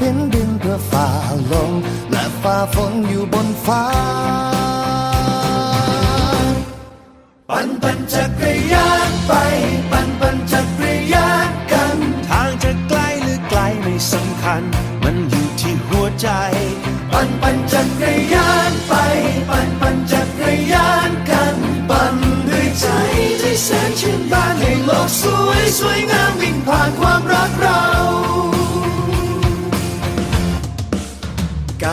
เห็นดินเพื่อฝ่าลมและฝ่าฝนอยู่บนฟ้า ปั่นปั่นจักรยานไป ปั่นปั่นจักรยานกัน ทางจะไกลหรือไกลไม่สำคัญ มันอยู่ที่หัวใจ ปั่นปั่นจักรยานไป ปั่นปั่นจักรยานกัน ปั่นด้วยใจที่แสนชื่นบานให้โลกสวยสวยงาม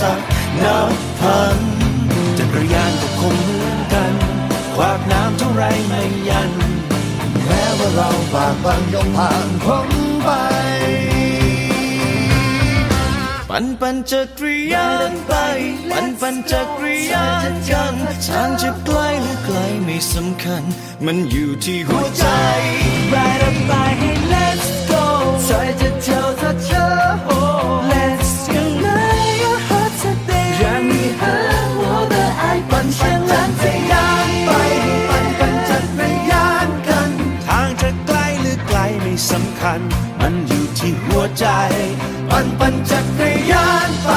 สรรคนับพันจักรยานก็คงเหมือนกัน ขวากน้ำเท่าไรไม่ยัน แม้ว่าเราบากบันย่อมผ่านพ้นไป ปั่นปั่นจักรยานไป ปั่นปั่นจักรยานกันทางจะไกลหรือไกลไม่สำคัญ มันอยู่ที่หัวใจ Ride a bike, let's go. ที่หัวใจ ปั่นปั่นจักรยานไป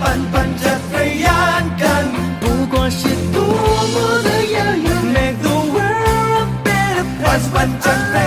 ปั่นปั่นจักรยานกัน 不管是多么的遥远，Make the world a better ปั่น place. ปั่นจักร